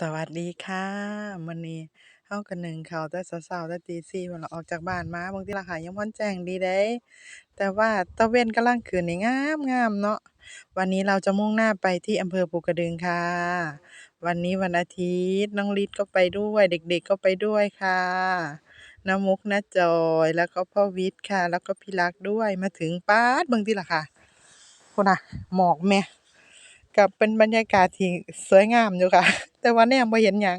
สวัสดีค่ะมื้อนี้เราก็นึ่งข้าวแต่เช้าๆแต่ตี4พู้นล่ะ ออกจากบ้านมาเบิ่งติล่ะค่ะ ยังบ่ทันแจ้งดีเดะ แต่ว่าตะเวนกำลังขึ้นนี่งามๆเนาะ วันนี้เราจะมุ่งหน้าไปที่อำเภอภูกระดึงค่ะ วันนี้วันอาทิตย์ น้องฤทธิ์ก็ไปด้วย เด็ก ๆ ก็ไปด้วยค่ะ น้ามุก น้าจอย แล้วก็พ่อวิทย์ค่ะ แล้วก็พี่รักด้วย มาถึงป๊าด เบิ่งติล่ะค่ะ พู้นน่ะ หมอกแหม ก็เป็นบรรยากาศที่สวยงามอยู่ค่ะ แต่ว่าแนมบ่เห็นหยัง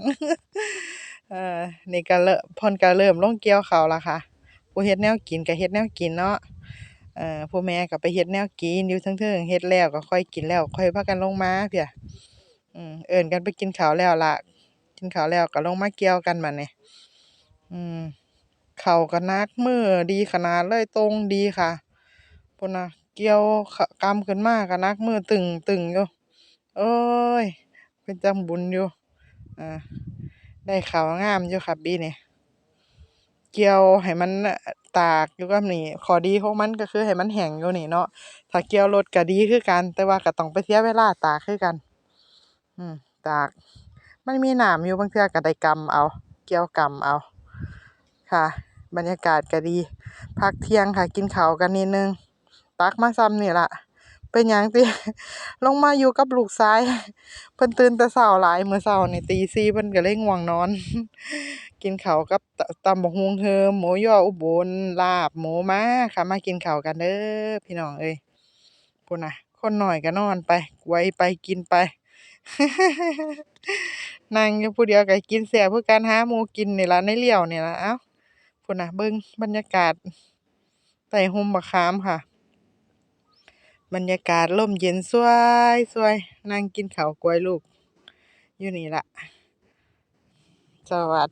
เออนี่ก็เริ่มพิ่นก็เริ่มลงเกี่ยวเขาล้วค่ะ ผู้เฮ็ดแนวกินก็เฮ็ดแนวกินเนาะเอ่อผู้แม่ก็ไปเฮ็ดแนวกินอยู่เทิงๆเฮ็ดแล้วก็ค่อยกินแล้ว ค่อยพากันลงมาซี้อืมเอิ้นกันไปกินข้าวแล้วล่ะ กินข้าวแล้วก็ลงมาเกี่ยวกันบัดนี้อืมข้าวก็หนักมือดีขนาดเลยตรงดีค่ะพู้นน่ะเกี่ยวขะกำขึ้นมาก็หนักมือตึงๆอยู่โอ๊ย เป็นจังบุญอยู่อ่าได้ข้าวงามอยู่ค่ะปีนี้เกี่ยวให้มันตากอยู่กับนี่ข้อดีของมันก็คือให้มันแห้งอยู่นี่เนาะถ้าเกี่ยวรถก็ดีคือกัน แต่ว่าก็ต้องไปเสียเวลาตากคือกัน อืม ตาก มันมีหน้ำอยู่บางเทื่อก็ได้กำเอา เกี่ยวกำเอา ค่ะ บรรยากาศก็ดี พักเที่ยงค่ะ กินข้าวกันนิดนึง ตักมาส่ำนี่ล่ะ เป็นหยังติลงมาอยู่กับลูกชาย เพิ่นตื่นแต่เช้าหลายมื้อเช้านี่ตีเพิ่นก็เลยง่วงนอน กินข้าวกับตำบักหุ่งเหิมหมูยออุบลลาบหมูมาค่ะมากินข้าวกันเด้อพี่น้องเอ้ยพู้นน่ะ คนหน้อยก็นอนไปไวไปกินไปนั่งอยู่ผู้เดียวก็กินแซ่บคือกันหาหมูกินนี่ละในเลี้ยวนี่ละเอ้าพู้นน่ะเบิ่งบรรยากาศใต้ร่มบักขามค่ะ บรรยากาศร่มเย็นส่วยๆนั่งกินข้าวกล้วยลูก อยู่นี่ล่ะ สวัส